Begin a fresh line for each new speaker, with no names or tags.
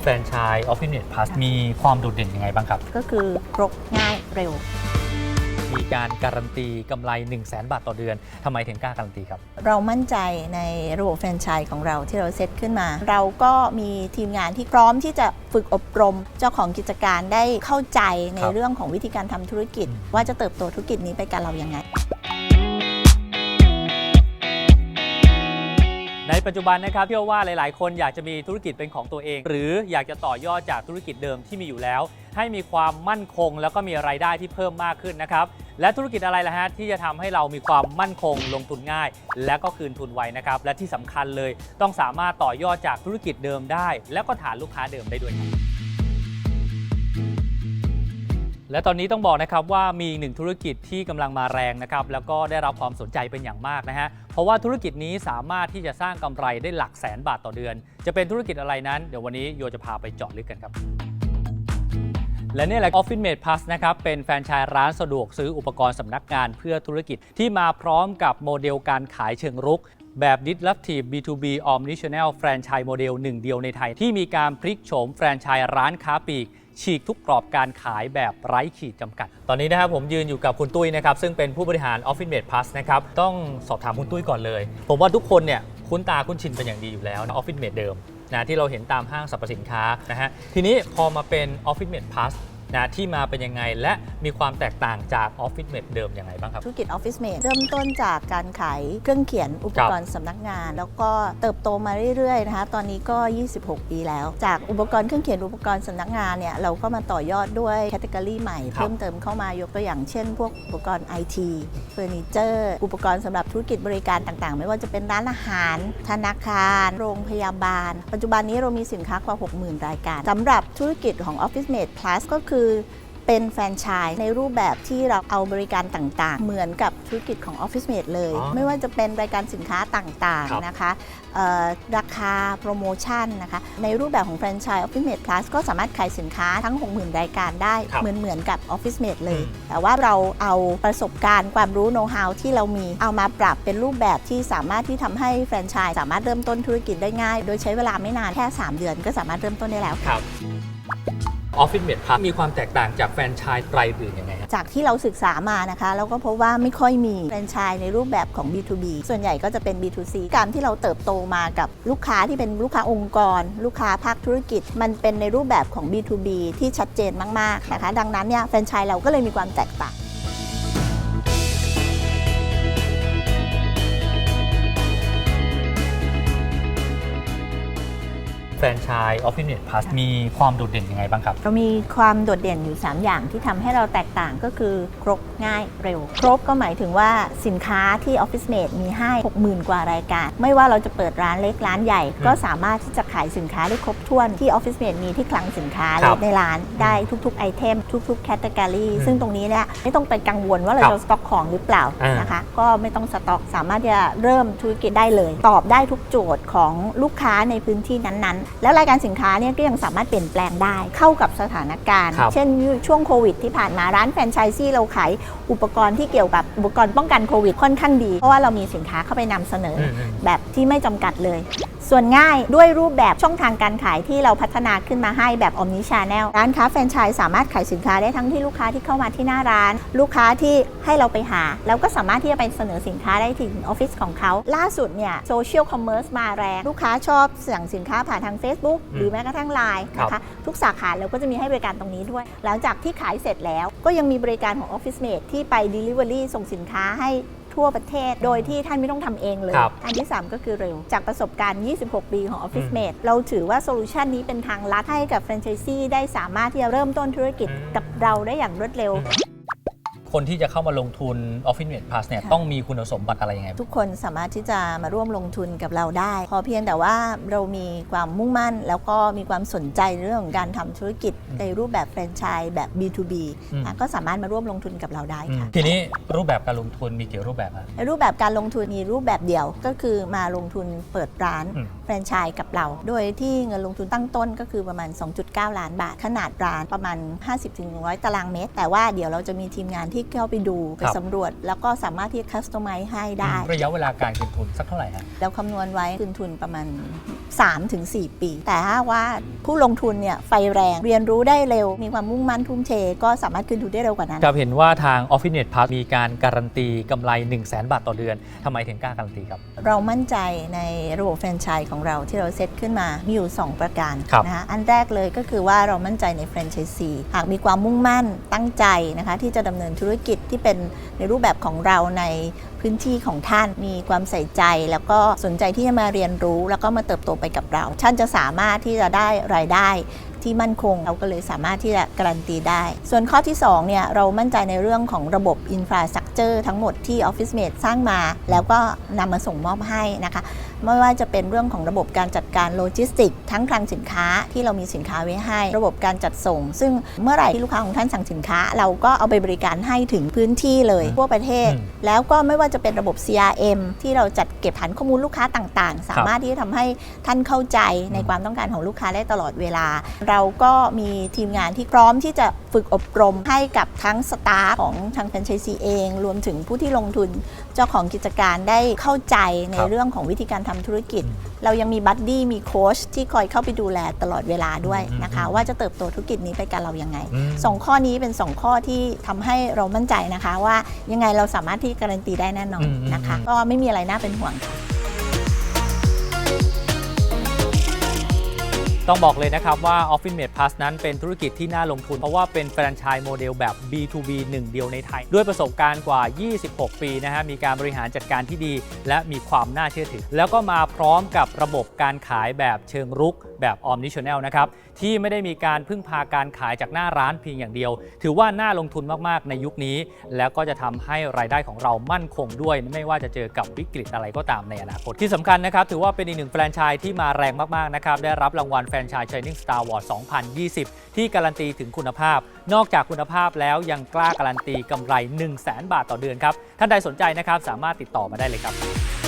แฟรนไชส์ Office Mate Plus มีความโดดเด่นยังไงบ้างครับ
ก็คือครบง่ายเร็ว
มีการการันตีกำไร 1 0 0 0 0แบาทต่อเดือนทำไมถึงกล้าการันตีครับ
เรามั่นใจในระบบแฟรนไชส์ของเราที่เราเซตขึ้นมา เราก็มีทีมงานที่พร้อมที่จะฝึกอบรม เจ้าของกิจการได้เข้าใจใน
ครับ
เรื่องของวิธีการทำธุรกิจ
อืม
ว่าจะเติบโตธุรกิจนี้ไปกับเรายังไง
ในปัจจุบันนะครับเชื่อว่าหลาย ๆ คนอยากจะมีธุรกิจเป็นของตัวเอง หรืออยากจะต่อยอดจากธุรกิจเดิมที่มีอยู่แล้ว ให้มีความมั่นคง แล้วก็มีรายได้ที่เพิ่มมากขึ้นนะครับและธุรกิจอะไรล่ะฮะที่จะทำให้เรามีความมั่นคงลงทุนง่าย และก็คืนทุนไวนะครับและที่สำคัญเลยต้องสามารถต่อยอดจากธุรกิจเดิมได้ แล้วก็ฐานลูกค้าเดิมได้ด้วยครับ และตอนนี้ต้องบอกนะครับว่ามีอีกหนึ่งธุรกิจที่กำลังมาแรงนะครับแล้วก็ได้รับความสนใจเป็นอย่างมากนะฮะเพราะว่าธุรกิจนี้สามารถที่จะสร้างกำไรได้หลักแสนบาทต่อเดือน จะเป็นธุรกิจอะไรนั้นเดี๋ยววันนี้โยจะพาไปเจาะลึกกันครับและนี่แหละ Office Mate Plus นะครับเป็นแฟรนไชส์ร้านสะดวกซื้ออุปกรณ์สำนักงานเพื่อธุรกิจที่มาพร้อมกับโมเดลการขายเชิงรุกแบบ Disruptive B2B Omnichannel Franchise Model หนึ่งเดียวในไทย ที่มีการพลิกโฉมแฟรนไชส์ร้านค้าปลีก ฉีกทุกกรอบการขายแบบไร้ขีดจำกัด ตอนนี้นะครับผมยืนอยู่กับคุณตุ้ยนะครับ ซึ่งเป็นผู้บริหาร Office Mate Plus นะครับ ต้องสอบถามคุณตุ้ยก่อนเลย ผมว่าทุกคนเนี่ยคุ้นตาคุ้นชินเป็นอย่างดีอยู่แล้วนะ Office Mate เดิมนะที่เราเห็นตามห้างสรรพสินค้านะฮะทีนี้พอมาเป็น Office Mate Plus นะที่มาเป็นยังไงและมีความแตกต่างจาก Office Mate เดิมยังไงบ้างครับ
ธุรกิจ Office Mate เริ่มต้นจากการขายเครื่องเขียนอุปกรณ์สำนักงาน แล้วก็เติบโตมาเรื่อยๆนะคะตอนนี้ก็ 26 ปีแล้ว จากอุปกรณ์เครื่องเขียนอุปกรณ์สำนักงานเนี่ยเราก็มาต่อยอดด้วยแคตตากรีใหม่
ครับ
เพิ่มเติมเข้ามายกตัวอย่างเช่น พวกอุปกรณ์ IT เฟอร์นิเจอร์อุปกรณ์สำหรับธุรกิจบริการต่างๆ ไม่ว่าจะเป็นร้านอาหาร ธนาคาร โรงพยาบาล ปัจจุบันนี้เรามีสินค้ากว่า 60,000 รายการสำหรับธุรกิจของ Office Mate Plus ก็คือเป็นแฟรนไชส์ในรูปแบบที่เราเอาบริการต่างๆ เหมือนกับธุรกิจของ Office Mate เลย
อ๋อ
ไม่ว่าจะเป็นรายการสินค้าต่าง
ครับ
ๆนะคะเอ่อราคาโปรโมชั่นนะคะในรูปแบบของแฟรนไชส์ Office Mate Plus ก็สามารถขายสินค้าทั้ง 60,000 รายการได้
ครับ
เหมือนเหมือนกับ Office Mate เลย
อืม
แต่ว่าเราเอาประสบการณ์ความรู้โน้ตฮาวที่เรามีเอามาปรับเป็นรูปแบบที่สามารถที่ทำให้แฟรนไชส์สามารถเริ่มต้นธุรกิจได้ง่าย โดยใช้เวลาไม่นานแค่ 3 เดือนก็สามารถเริ่มต้นได้แล้ว
ครับ ออฟฟิศเมดพับมีความแตกต่างจากแฟรนไชส์รายอื่นยังไงฮะ
จากที่เราศึกษามานะคะเราก็พบว่าไม่ค่อยมีแฟรนไชส์ในรูปแบบของ B2B ส่วนใหญ่ก็จะเป็น B2C การที่เราเติบโตมากับลูกค้าที่เป็นลูกค้าองค์กร ลูกค้าภาคธุรกิจ มันเป็นในรูปแบบของ B2B ที่ชัดเจนมากๆนะคะดังนั้นเนี่ยแฟรนไชส์เราก็เลยมีความแตกต่าง
แฟรนไชส์ Office Mate Plus มีความโดดเด่นยังไงบ้างครับ
เรามีความโดดเด่นอยู่ 3 อย่างที่ทำให้เราแตกต่างก็คือครบง่ายเร็ว ครบก็หมายถึงว่าสินค้าที่ Office Mate มีให้ 60,000 กว่ารายการ ไม่ว่าเราจะเปิดร้านเล็กร้านใหญ่
อืม
ก็สามารถที่จะขายสินค้าได้ครบถ้วนที่ Office Mate มีที่คลังสินค้า
ครับ
ในร้านได้ทุกๆไอเทมทุกๆแคตตากรี
อืม
ซึ่งตรงนี้เนี่ยไม่ต้องไปกังวลว่าเรา
ครับ
จะสต็อกของหรือเปล่า
อ่าน
นะคะก็ไม่ต้องสต็อกสามารถจะเริ่มธุรกิจได้เลย ตอบได้ทุกโจทย์ของลูกค้าในพื้นที่นั้นๆแล้วรายการสินค้าเนี่ยก็ยังสามารถเปลี่ยนแปลงได้เข้ากับสถานการณ์
ครับ
เช่นช่วงโควิดที่ผ่านมาร้านแฟรนไชส์ที่เราขายอุปกรณ์ที่เกี่ยวกับอุปกรณ์ป้องกันโควิดค่อนข้างดี เพราะว่าเรามีสินค้าเข้าไปนำเสนออ
มอืม
แบบที่ไม่จำกัดเลย ส่วนง่ายด้วยรูปแบบช่องทางการขายที่เราพัฒนาขึ้นมาให้แบบ Omni Channel ร้านค้าแฟรนไชส์สามารถขายสินค้าได้ทั้งที่ลูกค้าที่เข้ามาที่หน้าร้าน ลูกค้าที่ให้เราไปหา แล้วก็สามารถที่จะไปเสนอสินค้าได้ถึงออฟฟิศของเขา ล่าสุดเนี่ยโซเชียลคอมเมอร์สมาแรงลูกค้าชอบสั่งสินค้าผ่านทาง Facebook
อืม
หรือแม้กระทั่งไลน์นะ
ครั
คะ
บ
ทุกสาขาเราก็จะมีให้บริการตรงนี้ด้วย หลังจากที่ขายเสร็จแล้ว ก็ยังมีบริการของ Office Mate ที่ไป Delivery ส่งสินค้าให้ ทั่วประเทศ โดยที่ท่านไม่ต้องทำเองเลย
ครับ
อันที่ 3 ก็คือเร็ว จากประสบการณ์ 26 ปีของ Office
อืม
Mate เราถือว่าโซลูชันนี้เป็นทางลัดให้กับแฟรนไชส์ซีได้สามารถที่จะเริ่มต้นธุรกิจ
อืม
กับเราได้อย่างรวดเร็ว
คนที่จะเข้ามาลงทุน Office Mate Plus เนี่ย
ค่ะ
ต้องมีคุณสมบัติอะไรยังไง
ทุกคนสามารถที่จะมาร่วมลงทุนกับเราได้ พอเพียงแต่ว่าเรามีความมุ่งมั่น แล้วก็มีความสนใจในเรื่องของการทำธุรกิจ
อืม
ในรูปแบบแฟรนไชส์แบบ B2B
อืม
นะก็สามารถมาร่วมลงทุนกับเราได้
อืม
ค่ะ
ทีนี้รูปแบบการลงทุนมีกี่รูปแบบอะ
ในรูปแบบการลงทุนมีรูปแบบเดียวก็คือมาลงทุนเปิดร้าน
อืม
แฟรนไชส์กับเรา โดยที่เงินลงทุนตั้งต้นก็คือประมาณ 2.9 ล้านบาท ขนาดร้านประมาณ 50-100 ตารางเมตร แต่ว่าเดี๋ยวเราจะมีทีมงานที่ที่เข้าไปดูไป
ครับ
สำรวจ แล้วก็สามารถที่จะคัสตอมไมซ์ให้ได้
ระยะเวลาการคืนทุนสักเท่าไหร่ฮะ
แล้วคำนวณไว้คืนทุนประมาณ 3-4 ปี แต่ถ้าว่าผู้ลงทุนเนี่ยไฟแรงเรียนรู้ได้เร็ว มีความมุ่งมั่นทุ่มเท ก็สามารถคืนทุนได้เร็วกว่านั้น
ครับเห็นว่าทาง Office Net Plus มีการการันตีกำไร 1 0 0 0 0แบาทต่อเดือนทำไมถึงกล้าการันตีครับ
เรามั่นใจในระบบแฟรนไชส์ของเราที่เราเซตขึ้นมามีอยู่ 2 ประการ
ครับ
นะคะอันแรกเลยก็คือว่าเรามั่นใจในแฟรนไชส์ซีหากมีความมุ่งมั่นตั้งใจนะคะที่จะดำเนินธุรรกิจที่เป็นในรูปแบบของเราในพื้นที่ของท่านมีความใส่ใจ แล้วก็สนใจที่จะมาเรียนรู้ แล้วก็มาเติบโตไปกับเรา ท่านจะสามารถที่จะได้รายได้ ที่มั่นคง เราก็เลยสามารถที่จะการันตีได้ ส่วนข้อที่2เนี่ยเรามั่นใจในเรื่องของระบบอินฟราสตรักเจอร์ทั้งหมดที่ Office Mate สร้างมา แล้วก็นำมาส่งมอบให้นะคะไม่ว่าจะเป็นเรื่องของระบบการจัดการโลจิสติกส์ทั้งคลังสินค้าที่เรามีสินค้าไว้ให้ ระบบการจัดส่ง ซึ่งเมื่อไหร่ที่ลูกค้าของท่านสั่งสินค้า เราก็เอาไปบริการให้ถึงพื้นที่เลย
อืม
ทั่วประเทศ
อืม
แล้วก็ไม่ว่าจะเป็นระบบ CRM ที่เราจัดเก็บฐานข้อมูลลูกค้าต่างๆ สามารถที่จะทำให้ท่านเข้าใจในความต้องการของลูกค้าได้ตลอดเวลาเราก็มีทีมงานที่พร้อมที่จะฝึกอบรมให้กับทั้งสตาฟของทางแฟรนไชส์ซีเอง รวมถึงผู้ที่ลงทุนเจ้าของกิจการได้เข้าใจใน
ครับ
เรื่องของวิธีการทำธุรกิจ เรายังมีบัดดี้มีโค้ชที่คอยเข้าไปดูแลตลอดเวลาด้วยนะคะ
อืม
ว่าจะเติบโตธุรกิจนี้ไปกับเรายังไง
อืม
สองข้อนี้เป็นสองข้อที่ทำให้เรามั่นใจนะคะ ว่ายังไงเราสามารถที่การันตีได้แน่นอน
อืม
นะคะ
อืม
ก็ไม่มีอะไรน่าเป็นห่วงค่ะ
ต้องบอกเลยนะครับว่า Office Mate Plus นั้นเป็นธุรกิจที่น่าลงทุน เพราะว่าเป็นแฟรนไชส์โมเดลแบบ B2B หนึ่งเดียวในไทย ด้วยประสบการณ์กว่า 26 ปีนะฮะมีการบริหารจัดการที่ดี และมีความน่าเชื่อถือ แล้วก็มาพร้อมกับระบบการขายแบบเชิงรุก แบบ Omnichannel นะครับที่ไม่ได้มีการพึ่งพาการขายจากหน้าร้านเพียงอย่างเดียว ถือว่าน่าลงทุนมากๆในยุคนี้ แล้วก็จะทำให้รายได้ของเรามั่นคงด้วย ไม่ว่าจะเจอกับวิกฤตอะไรก็ตามในอนาคตที่สำคัญนะครับถือว่าเป็นอีกหนึ่งแฟรนไชส์ที่มาแรงมากๆนะครับได้รับรางวัลแฟรนไชส์ Shining Star Award 2020 ที่การันตีถึงคุณภาพ นอกจากคุณภาพแล้วยังกล้าการันตีกำไร 1 0 0 0 0แบาทต่อเดือนครับท่านใดสนใจนะครับสามารถติดต่อมาได้เลยครับ